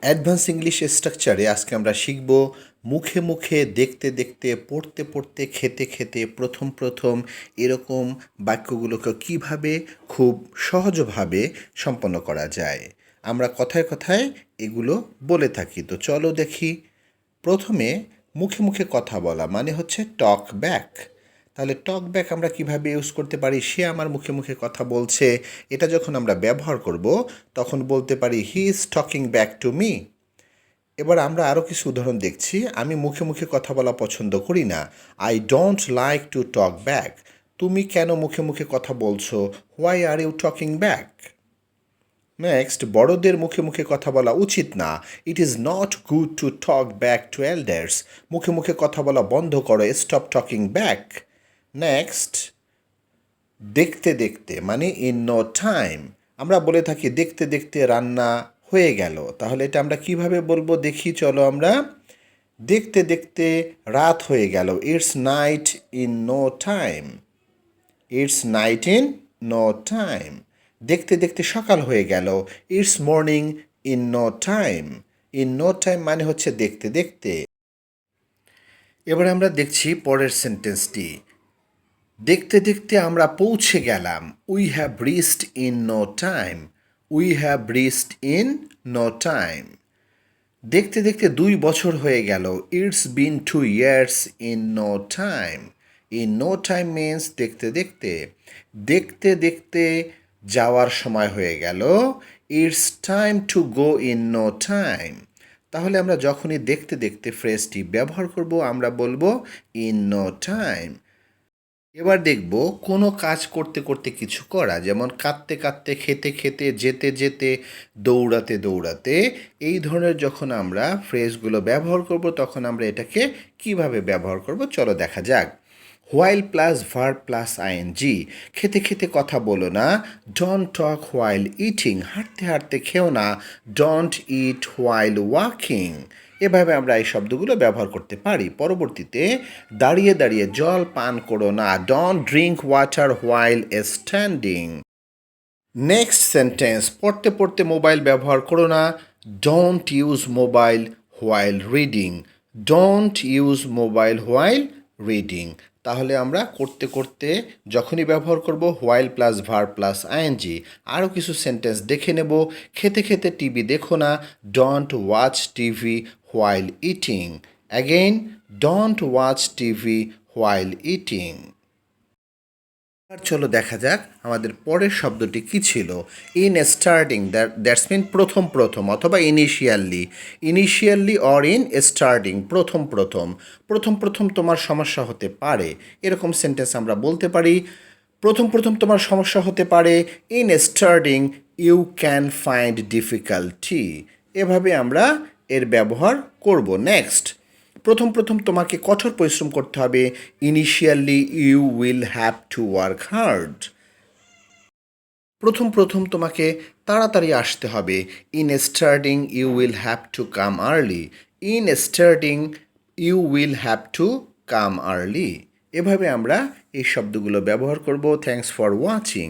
Advance English স্ট্রাকচারে আজকে আমরা শিখব মুখে মুখে, দেখতে দেখতে, পড়তে পড়তে, খেতে খেতে প্রথম প্রথম এরকম বাক্যগুলোকে কীভাবে খুব সহজভাবে সম্পন্ন করা যায়। আমরা কথায় কথায় এগুলো বলে থাকি। তো চলো দেখি। প্রথমে মুখে মুখে কথা বলা মানে হচ্ছে টক ব্যাক তাহলে টক ব্যাক আমরা কীভাবে ইউজ করতে পারি সে আমার মুখে মুখে কথা বলছে। এটা যখন আমরা ব্যবহার করব, তখন বলতে পারি he is talking back to me এবার আমরা আরও কিছু উদাহরণ দেখছি। আমি মুখে মুখে কথা বলা পছন্দ করি না। I don't like to talk back তুমি কেন মুখে মুখে কথা বলছো? Why are you talking back next বড়দের মুখে মুখে কথা বলা উচিত না। It is not good to talk back to elders মুখে মুখে কথা বলা বন্ধ করো। স্টপ টকিং ব্যাক নেক্সট দেখতে দেখতে মানে ইন নো টাইম আমরা বলে থাকি দেখতে দেখতে রান্না হয়ে গেল। তাহলে এটা আমরা কীভাবে বলব? দেখি, চলো আমরা। দেখতে দেখতে রাত হয়ে গেল। It's night in no time it's night in no time দেখতে দেখতে সকাল হয়ে গেল। It's morning in no time in no time মানে হচ্ছে দেখতে দেখতে। এবার আমরা দেখছি পরের সেন্টেন্সটি দেখতে দেখতে আমরা পৌঁছে গেলাম। We have reached in no time we have reached in no time দেখতে দেখতে দুই বছর হয়ে গেল। It's been two years in no time in no time means দেখতে দেখতে। দেখতে দেখতে যাওয়ার সময় হয়ে গেল। It's time to go in no time তাহলে আমরা যখনই দেখতে দেখতে ফ্রেজটি ব্যবহার করব, আমরা বলব ইন নো টাইম এবার দেখব কোনো কাজ করতে করতে কিছু করা। যেমন কাঁদতে কাঁদতে, খেতে খেতে, যেতে যেতে, দৌড়াতে দৌড়াতে, এই ধরনের যখন আমরা ফ্রেজগুলো ব্যবহার করব, তখন আমরা এটাকে কীভাবে ব্যবহার করব, চলো দেখা যাক। While plus verb plus ING খেতে খেতে কথা বলো না ডোন্ট টক হোয়াইল ইটিং হাঁটতে হাঁটতে খেও না ডোন্ট ইট হোয়াইল ওয়াকিং এভাবে আমরা এই শব্দগুলো ব্যবহার করতে পারি। পরবর্তীতে দাঁড়িয়ে দাঁড়িয়ে জল পান করো না। Don't drink water while standing next sentence পড়তে পড়তে মোবাইল ব্যবহার করো না। Don't use mobile while reading don't use mobile while reading তাহলে আমরা করতে করতে যখনই ব্যবহার করব while plus verb plus ING আরও কিছু সেন্টেন্স দেখে নেব। খেতে খেতে টিভি দেখো না। Don't watch TV while eating again don't watch TV while eating আর চলো দেখা যাক আমাদের পরের শব্দটি কি ছিল। ইন স্টার্টিং দ্যাটস মিন প্রথম প্রথম অথবা initially initially or in starting প্রথম প্রথম। প্রথম প্রথম তোমার সমস্যা হতে পারে। এরকম সেন্টেন্স আমরা বলতে পারি। প্রথম প্রথম তোমার সমস্যা হতে পারে। In starting you can find difficulty এভাবে আমরা এর ব্যবহার করব। নেক্সট প্রথম প্রথম তোমাকে কঠোর পরিশ্রম করতে হবে। Initially you will have to work hard প্রথম প্রথম তোমাকে তাড়াতাড়ি আসতে হবে। In starting you will have to come early in starting you will have to come early এভাবে আমরা এই শব্দগুলো ব্যবহার করব। Thanks for watching